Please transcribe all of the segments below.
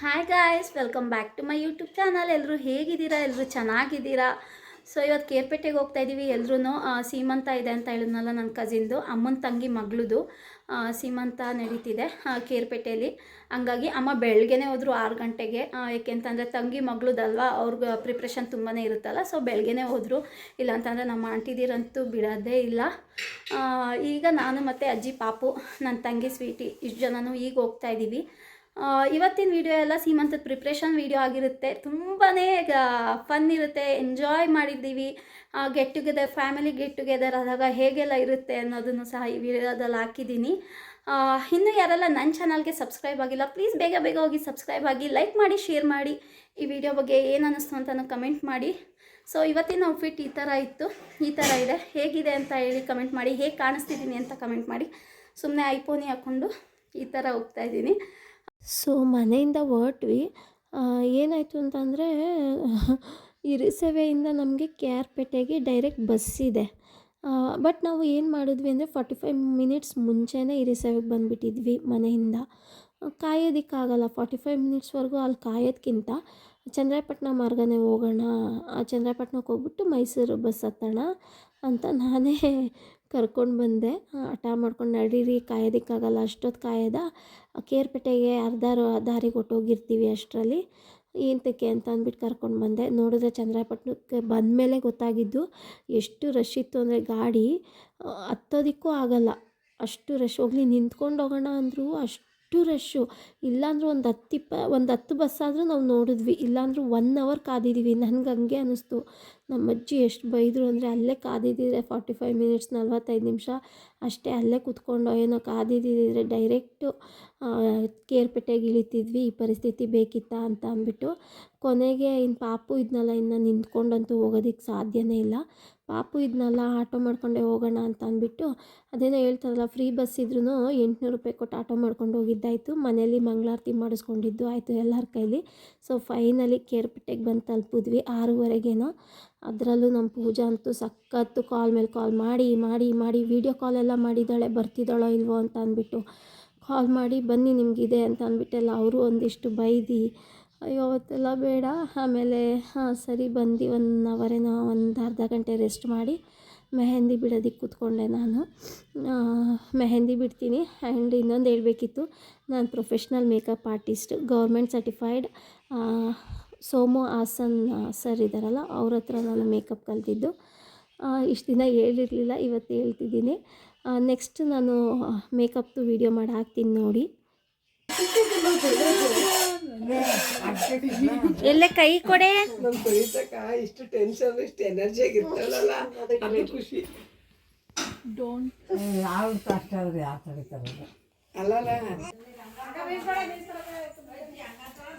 Hi guys welcome back to my YouTube channel ಎಲ್ಲರೂ ಹೇಗಿದ್ದೀರಾ? ಎಲ್ಲರೂ ಚೆನ್ನಾಗಿದ್ದೀರಾ? ಸೊ ಇವತ್ತು ಕೇರ್ಪೇಟೆಗೆ ಹೋಗ್ತಾ ಇದ್ದೀವಿ ಎಲ್ಲರೂ ಸೀಮಂತ ಇದೆ ಅಂತ ಹೇಳಿದ್ನಲ್ಲ ನನ್ನ ಕಸಿನ್ದು ಅಮ್ಮನ ತಂಗಿ ಮಗಳದು. ಸೀಮಂತ ನಡೀತಿದೆ ಕೇರ್ಪೇಟೆಯಲ್ಲಿ ಹಂಗಾಗಿ ಅಮ್ಮ ಬೆಳಗ್ಗೆನೇ ಹೋದರು ಆರು ಗಂಟೆಗೆ. ಏಕೆಂತಂದರೆ ತಂಗಿ ಮಗಳದಲ್ವಾ, ಅವ್ರಿಗೆ ಪ್ರಿಪ್ರೇಷನ್ ತುಂಬಾ ಇರುತ್ತಲ್ಲ ಸೊ ಬೆಳಗ್ಗೆನೇ ಹೋದರು. ಇಲ್ಲಾಂತಂದರೆ ನಮ್ಮ ಆಂಟಿದಿರಂತೂ ಬಿಡೋದೇ ಇಲ್ಲ. ಈಗ ನಾನು ಮತ್ತು ಅಜ್ಜಿ, ಪಾಪು ನನ್ನ ತಂಗಿ ಸ್ವೀಟಿ ಇಷ್ಟು ಜನನೂ ಈಗ ಹೋಗ್ತಾ ಇದ್ದೀವಿ ಇವತ್ತಿನ ವಿಡಿಯೋ ಎಲ್ಲ ಸೀಮಂತದ ಪ್ರಿಪ್ರೇಷನ್ ವಿಡಿಯೋ ಆಗಿರುತ್ತೆ. ತುಂಬಾ ಫನ್ ಇರುತ್ತೆ. ಎಂಜಾಯ್ ಮಾಡಿದ್ದೀವಿ. Get together family get together ಆದಾಗ ಹೇಗೆಲ್ಲ ಇರುತ್ತೆ ಅನ್ನೋದನ್ನು ಸಹ ಈ ವಿಡಿಯೋದಲ್ಲಿ ಹಾಕಿದ್ದೀನಿ. ಇನ್ನು ಯಾರೆಲ್ಲ ನನ್ನ ಚಾನಲ್ಗೆ ಸಬ್ಸ್ಕ್ರೈಬ್ ಆಗಿಲ್ಲ ಪ್ಲೀಸ್ ಬೇಗ ಬೇಗ ಹೋಗಿ ಸಬ್ಸ್ಕ್ರೈಬ್ ಆಗಿ ಲೈಕ್ ಮಾಡಿ ಶೇರ್ ಮಾಡಿ. ಈ ವಿಡಿಯೋ ಬಗ್ಗೆ ಏನು ಅನ್ನಿಸ್ತು ಅಂತ ಕಮೆಂಟ್ ಮಾಡಿ. ಸೊ ಇವತ್ತಿನ ಔಟ್ಫಿಟ್ ಈ ಥರ ಇತ್ತು. ಈ ಥರ ಇದೆ. ಹೇಗಿದೆ ಅಂತ ಹೇಳಿ ಕಮೆಂಟ್ ಮಾಡಿ. ಹೇಗೆ ಕಾಣಿಸ್ತಿದ್ದೀನಿ ಅಂತ ಕಮೆಂಟ್ ಮಾಡಿ. ಸುಮ್ಮನೆ ಐಫೋನಿ ಹಾಕ್ಕೊಂಡು ಈ ಥರ ಹೋಗ್ತಾ ಇದ್ದೀನಿ. ಸೊ ಮನೆಯಿಂದ ಹೊರಟ್ವಿ. ಏನಾಯಿತು ಅಂತಂದರೆ ಇರಿಸೆವೆಯಿಂದ ನಮಗೆ ಕೆ ಆರ್ ಪೇಟೆಗೆ ಡೈರೆಕ್ಟ್ ಬಸ್ ಇದೆ. ಬಟ್ ನಾವು ಏನು ಮಾಡಿದ್ವಿ ಅಂದರೆ ಫಾರ್ಟಿ ಫೈವ್ ಮಿನಿಟ್ಸ್ ಮುಂಚೆನೇ ಇರಿಸೆವೆಗೆ ಬಂದುಬಿಟ್ಟಿದ್ವಿ ಮನೆಯಿಂದ. ಕಾಯೋದಕ್ಕಾಗಲ್ಲ. ಫಾರ್ಟಿ ಫೈವ್ ಮಿನಿಟ್ಸ್ವರೆಗೂ ಅಲ್ಲಿ ಕಾಯೋದಕ್ಕಿಂತ ಚಂದ್ರಾಯಪಟ್ಟಣ ಮಾರ್ಗನೇ ಹೋಗೋಣ, ಆ ಚಂದ್ರಾಯಪಟ್ಟಣಕ್ಕೆ ಹೋಗ್ಬಿಟ್ಟು ಮೈಸೂರು ಬಸ್ ಹತ್ತೋಣ ಅಂತ ನಾನೇ ಕರ್ಕೊಂಡು ಬಂದೆ. ಹಠ ಮಾಡ್ಕೊಂಡು ನಡೀರಿ, ಕಾಯೋದಕ್ಕಾಗಲ್ಲ ಅಷ್ಟೊತ್ತು ಕಾಯೋದ? ಕೇರ್ಪೇಟೆಗೆ ಅರ್ಧ ದಾರಿ ದಾರಿಗೆ ಹೊಟ್ಟೋಗಿರ್ತೀವಿ ಅಷ್ಟರಲ್ಲಿ. ಏಂತಕ್ಕೆ ಅಂತ ಅಂದ್ಬಿಟ್ಟು ಕರ್ಕೊಂಡು ಬಂದೆ. ನೋಡಿದ್ರೆ ಚಂದ್ರಾಯಪಟ್ಟಣಕ್ಕೆ ಬಂದಮೇಲೆ ಗೊತ್ತಾಗಿದ್ದು, ಎಷ್ಟು ರಶ್ ಇತ್ತು ಅಂದರೆ ಗಾಡಿ ಹತ್ತೋದಕ್ಕೂ ಆಗಲ್ಲ. ಅಷ್ಟು ರಶ್ ಹೋಗಲಿ, ನಿಂತ್ಕೊಂಡು ಹೋಗೋಣ ಅಂದರೂ ಅಷ್ಟು ರಶ್ಶು ಇಲ್ಲಾಂದ್ರೂ ಒಂದು ಹತ್ತು ಇಪ್ಪ ಒಂದು ಹತ್ತು ಬಸ್ ಆದರೂ ನಾವು ನೋಡಿದ್ವಿ. ಇಲ್ಲಾಂದ್ರೂ ಒನ್ ಅವರ್ ಕಾದಿದ್ದೀವಿ ನನಗೆ ಹಂಗೆ ಅನ್ನಿಸ್ತು ನಮ್ಮ ಅಜ್ಜಿ ಎಷ್ಟು ಬೈದರು ಅಂದರೆ ಅಲ್ಲೇ ಕಾದಿದ್ದಿದ್ರೆ ಫಾರ್ಟಿ ಫೈವ್ ಮಿನಿಟ್ಸ್ ನಲ್ವತ್ತೈದು ನಿಮಿಷ ಅಷ್ಟೇ ಅಲ್ಲೇ ಕುತ್ಕೊಂಡು ಏನೋ ಕಾದಿದ್ದಿದ್ರೆ ಡೈರೆಕ್ಟು ಕೇರ್ಪೇಟೆಗೆ ಇಳಿತಿದ್ವಿ, ಈ ಪರಿಸ್ಥಿತಿ ಬೇಕಿತ್ತಾ ಅಂತ ಅಂದ್ಬಿಟ್ಟು ಕೊನೆಗೆ ಇನ್ನು ಪಾಪು ಇದನ್ನೆಲ್ಲ ಇನ್ನು ನಿಂತ್ಕೊಂಡಂತೂ ಹೋಗೋದಕ್ಕೆ ಸಾಧ್ಯನೇ ಇಲ್ಲ. ಪಾಪು ಇದನ್ನೆಲ್ಲ ಆಟೋ ಮಾಡ್ಕೊಂಡೇ ಹೋಗೋಣ ಅಂತ ಅಂದ್ಬಿಟ್ಟು ಅದೇನೋ ಹೇಳ್ತಾರಲ್ಲ ಫ್ರೀ ಬಸ್ ಇದ್ರೂ ಎಂಟುನೂರು ರೂಪಾಯಿ ಕೊಟ್ಟು ಆಟೋ ಮಾಡ್ಕೊಂಡು ಹೋಗಿದ್ದಾಯಿತು. ಮನೆಯಲ್ಲಿ ಮಂಗಳಾರತಿ ಮಾಡಿಸ್ಕೊಂಡಿದ್ದು ಆಯಿತು ಎಲ್ಲರ ಕೈಲಿ. ಸೊ ಫೈನಲಿ ಕೇರ್ಪೇಟೆಗೆ ಬಂದು ತಲುಪಿದ್ವಿ ಆರೂವರೆಗೇನೋ. ಅದರಲ್ಲೂ ನಮ್ಮ ಪೂಜಾ ಅಂತೂ ಸಖತ್ತು ಕಾಲ್ ಮೇಲೆ ಕಾಲ್ ಮಾಡಿ ಮಾಡಿ ಮಾಡಿ ವೀಡಿಯೋ ಕಾಲ್ ಎಲ್ಲ ಮಾಡಿದ್ದಾಳೆ, ಬರ್ತಿದ್ದಾಳೋ ಇಲ್ವೋ ಅಂತ ಅಂದ್ಬಿಟ್ಟು ಕಾಲ್ ಮಾಡಿ, ಬನ್ನಿ ನಿಮಗಿದೆ ಅಂತ ಅಂದ್ಬಿಟ್ಟೆಲ್ಲ ಅವರು ಒಂದಿಷ್ಟು ಬೈದು, ಅಯ್ಯೋ, ಅವತ್ತೆಲ್ಲ ಬೇಡ. ಆಮೇಲೆ, ಹಾಂ, ಸರಿ, ಬಂದು ಒನ್ ಅವರೇನೋ ಒಂದು ಅರ್ಧ ಗಂಟೆ ರೆಸ್ಟ್ ಮಾಡಿ ಮೆಹಂದಿ ಬಿಡೋದಕ್ಕೆ ಕೂತ್ಕೊಂಡೆ ನಾನು. ಮೆಹಂದಿ ಬಿಡ್ತೀನಿ ಆ್ಯಂಡ್ ಇನ್ನೊಂದು ಹೇಳಬೇಕಿತ್ತು. ನಾನು professional makeup artist government certified Somu Hassan sir ಇದ್ದಾರಲ್ಲ ಅವ್ರ ಹತ್ರ ನಾನು ಮೇಕಪ್ ಕಲ್ತಿದ್ದು. ಇಷ್ಟು ದಿನ ಹೇಳಿರಲಿಲ್ಲ ಇವತ್ತು ಹೇಳ್ತಿದ್ದೀನಿ. ನೆಕ್ಸ್ಟ್ ನಾನು ಮೇಕಪ್ದು ವೀಡಿಯೋ ಮಾಡಿ ಹಾಕ್ತೀನಿ ನೋಡಿ. ಎಲ್ಲ ಕೈ ಕೊಡೆ. ಇಷ್ಟು ಟೆನ್ಷನ್ ಇಷ್ಟು ಎನರ್ಜಿ ಅದೇ ಖುಷಿ. ಯಾವ್ದು ಅಷ್ಟ ಆದ್ರೆ ಯಾವ ತಡಿತಾರಲ್ಲ ಅಲ್ಲಲ್ಲ.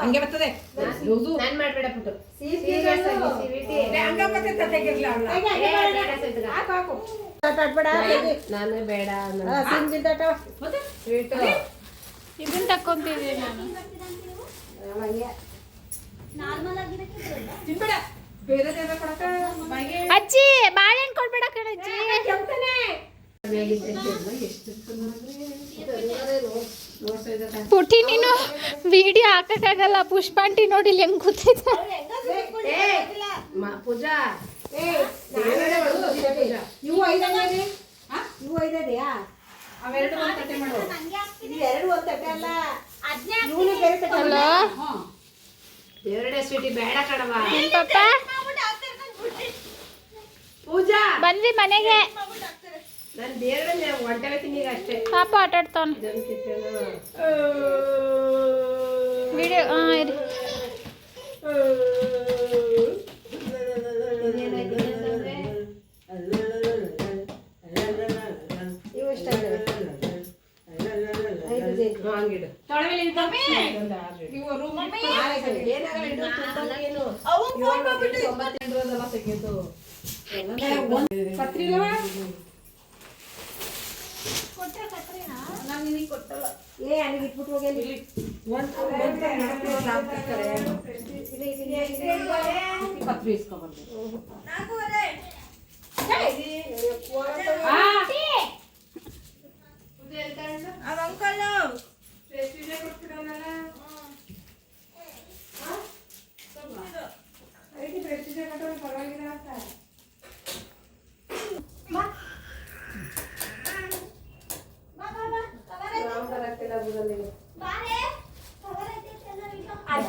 ಹಂಗೆ ಬರ್ತದೆ. ನಾನು ಬೇಡ ಇದನ್ನ ತಕ್ಕೊಂತಿದ್ದೀನಿ ನಾನು. ನಾರ್ಮಲ್ ಆಗಿರಕ್ಕೆ ಅಜ್ಜಿ ಬಾಳೆಹಣ್ಣು ಕೊಡ್ಬೇಡ ಕಣಜ್ಜಿ. ಪುಟಿ ನೀನು ವಿಡಿಯೋ ಹಾಕಕ್ಕಾಗಲ್ಲ. ಪುಷ್ಪಾಂಟಿ ನೋಡಿ ಇಲ್ಲಿ ಹೆಂಗ್ ಕೂತೈತೆ ಪೂಜಾ ಬಂದ್ವಿ ಮನೆಗೆ ನಾನು ಬೇರೆ ಅಷ್ಟೇ. ಪಾಪ ಆಟ ಆಡ್ತಾವನ್. ವಿಡಿಯೋ ಹಾಂ ಇರಿ ಏನಾಗಲ್ಲ ಏ ಅಲ್ಲಿ ಇಟ್ಬಿಟ್ಟು ಹೋಗಿ ಒಂದು ಪತ್ರ ಇಸ್ಕೊಬರ್ಬೇಕು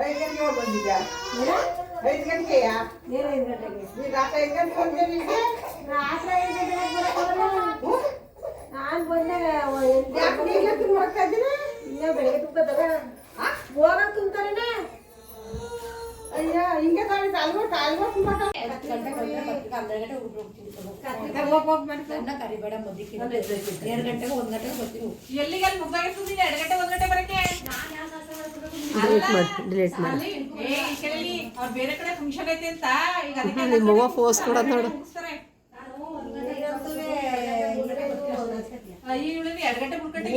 ಐದು ಗಂಟೆಗೆ ಹೋಗಿ ಬಂದಿದ್ಯಾ ಗಂಟೆ ಐದು ಗಂಟೆಗೆಯಾ ಏನ್ ಐದ್ ಗಂಟೆಗೆ? ನೀ ರಾತ್ರಿ ಐದು ಗಂಟೆಗೆ ಬಂದೆ ನಿನಗೆ ರಾತ್ರಿ ಐದ್ ಗಂಟೆಗೆ ಬರೋಕ್ಕಾಗಲ್ಲ. ನಾನ್ ಬಂದಾಗ ಯಾಕೆ ನೀನೇ ತಿನ್ಬೇಕಾ? ಇನ್ನ ಬೆಳಗ್ಗೆ ತುಂಬ್ಕೊತಾರ ಹೋಗಕ್ ತುಂಬ್ತಾರೇನ ಕರಿಬೇಡ ಮದ್ದಿಕ್ಕೆ ಎರಡು ಗಂಟೆಗೆ ಒಂದ್ ಗಂಟೆಗೆ ಎಲ್ಲಿಗೆ ಅಲ್ಲಿ ಮುಗ್ದಾಗಿರ್ತದೆ ಎರಡು ಗಂಟೆ ಒಂದ್ ಗಂಟೆ ಬರಕ್ಕೆ ಬೇರೆ ಕಡೆ ಫಂಕ್ಷನ್ ಐತೆ ಅಂತ ಈಗ ಅದಕ್ಕೆ ಮಗ ಫೋಸ್ ಕೂಡ ನೋಡು ಎರಡು ಗಂಟೆ ಮುಗ್ಗಂಟೆ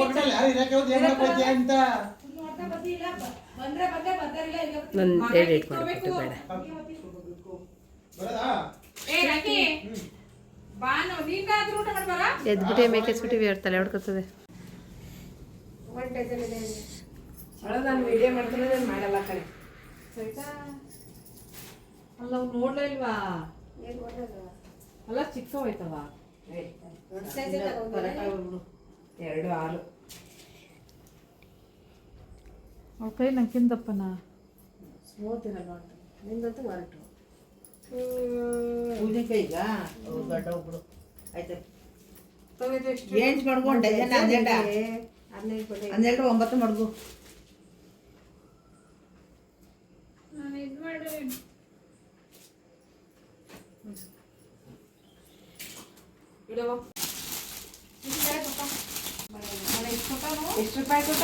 ನನ್ನ ಹೇಳಿ ಇಟ್ಕೊಡ್ಬಿಟ್ಟು ಬೇಡ. ಎದ್ಬಿಟ್ಟು ಮೇಕೆಸ್ಬಿಟ್ಟು ಬೇಡ ತಲೆ ಹೊಡ್ಕೊತದೆ. ನಾನು ವಿಡಿಯೋ ಮಾಡ್ತಾನೆ ಮಾಡಲ್ಲ ಮಾಡಲ್ಲ ಕಣೆ. ಅಲ್ಲ ಅವ್ನು ನೋಡ್ಲೇ ಇಲ್ವಾ? ಅಲ್ಲ ಚಿಕ್ಕ ಹೋಯ್ತವ ಎರಡು ಆರು ಅವ್ರ ಕೈ ನಂಗೆ ಕಿಂದಪ್ಪನ ಸ್ಮೂತಿರಲ್ಲ ನಿಂದಂತೂ ಹೊರಟು. ಉದಿಕೈಗ ದೊಡ್ಡ ಒಬ್ಬಳು ಆಯ್ತು. ಚೇಂಜ್ ಮಾಡ್ಕೊಂಡೆ ಹನ್ನೆರಡು? ಹನ್ನೆರಡು ಒಂಬತ್ತು ಮಡ್ಗು. ಎಷ್ಟು ರೂಪಾಯಿ ಎಷ್ಟು ರೂಪಾಯಿ ಕೊಟ್ಟ?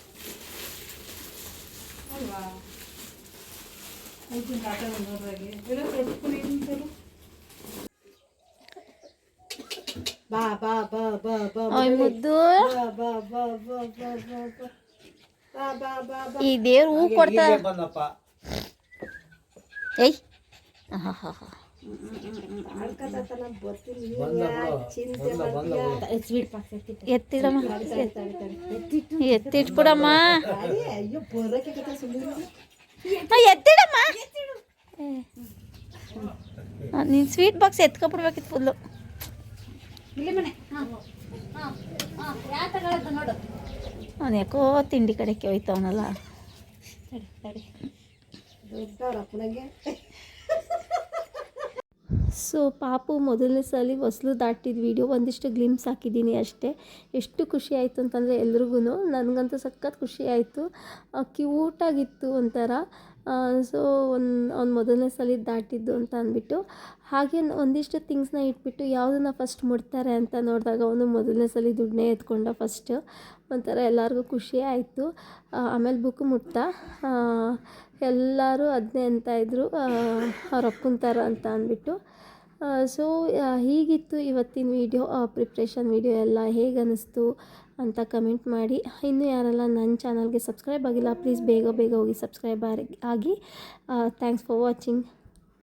అల్వా కొంచెం కాట ఉండదు ఏదో కొట్టుకుని తింటారు ಈ ದೇವ್ರು ಹೂ ಕೊಡ್ತಾರ ಏಯ್ ಹಾ ಹಾ ಹಾ ಎತ್ತಿಡಮ್ಮ ಎತ್ತಿಟ್ಬಿಡಮ್ಮ ಎತ್ತಿಡಮ್ಮ ನೀನು ಸ್ವೀಟ್ ಬಾಕ್ಸ್ ಎತ್ಕೊಬಿಡ್ಬೇಕಿತ್ತು ಫುಲ್ಲು ಅವನು ಯಾಕೋ ತಿಂಡಿ ಕಡೆಗೆ ಹೋಯ್ತವನಲ್ಲ ಸೊ ಪಾಪು ಮೊದಲನೇ ಸಲ ಹೊಸಲು ದಾಟಿದ ವಿಡಿಯೋ ಒಂದಿಷ್ಟು ಗ್ಲಿಮ್ಸ್ ಹಾಕಿದ್ದೀನಿ ಅಷ್ಟೇ. ಎಷ್ಟು ಖುಷಿ ಆಯಿತು ಅಂತಂದರೆ ಎಲ್ರಿಗೂ ನನಗಂತೂ ಸಖತ್ ಖುಷಿ ಆಯಿತು. ಕ್ಯೂಟಾಗಿತ್ತು ಒಂಥರ. ಸೊ ಒಂದು, ಅವ್ನು ಮೊದಲನೇ ಸಲ ದಾಟಿದ್ದು ಅಂತ ಅಂದ್ಬಿಟ್ಟು, ಹಾಗೆ ಒಂದಿಷ್ಟು ಥಿಂಗ್ಸ್ನ ಇಟ್ಬಿಟ್ಟು ಯಾವುದನ್ನ ಫಸ್ಟ್ ಮುಡ್ತಾರೆ ಅಂತ ನೋಡಿದಾಗ ಅವನು ಮೊದಲನೇ ಸಲ ದುಡ್ಡನ್ನೇ ಎತ್ಕೊಂಡ ಫಸ್ಟ್ ಒಂಥರ ಎಲ್ಲರಿಗೂ ಖುಷಿ ಆಯಿತು. ಆಮೇಲೆ ಬುಕ್ ಮುಟ್ಟ ಎಲ್ಲರೂ ಅದನ್ನೇ ಅಂತ ಇದ್ದರು ಅವ್ರು ಅಪ್ಪನ ಥರ ಅಂತ ಅಂದ್ಬಿಟ್ಟು. ಸೊ ಹೀಗಿತ್ತು ಇವತ್ತಿನ ವೀಡಿಯೋ ಪ್ರಿಪ್ರೇಷನ್ ವೀಡಿಯೋ ಎಲ್ಲ. ಹೇಗೆ ಅನ್ನಿಸ್ತು ಅಂತ ಕಮೆಂಟ್ ಮಾಡಿ. ಇನ್ನೂ ಯಾರೆಲ್ಲ ನನ್ನ ಚಾನಲ್ಗೆ ಸಬ್ಸ್ಕ್ರೈಬ್ ಆಗಿಲ್ಲ ಪ್ಲೀಸ್ ಬೇಗ ಬೇಗ ಹೋಗಿ ಸಬ್ಸ್ಕ್ರೈಬ್ ಆಗಿ ಥ್ಯಾಂಕ್ಸ್ ಫಾರ್ ವಾಚಿಂಗ್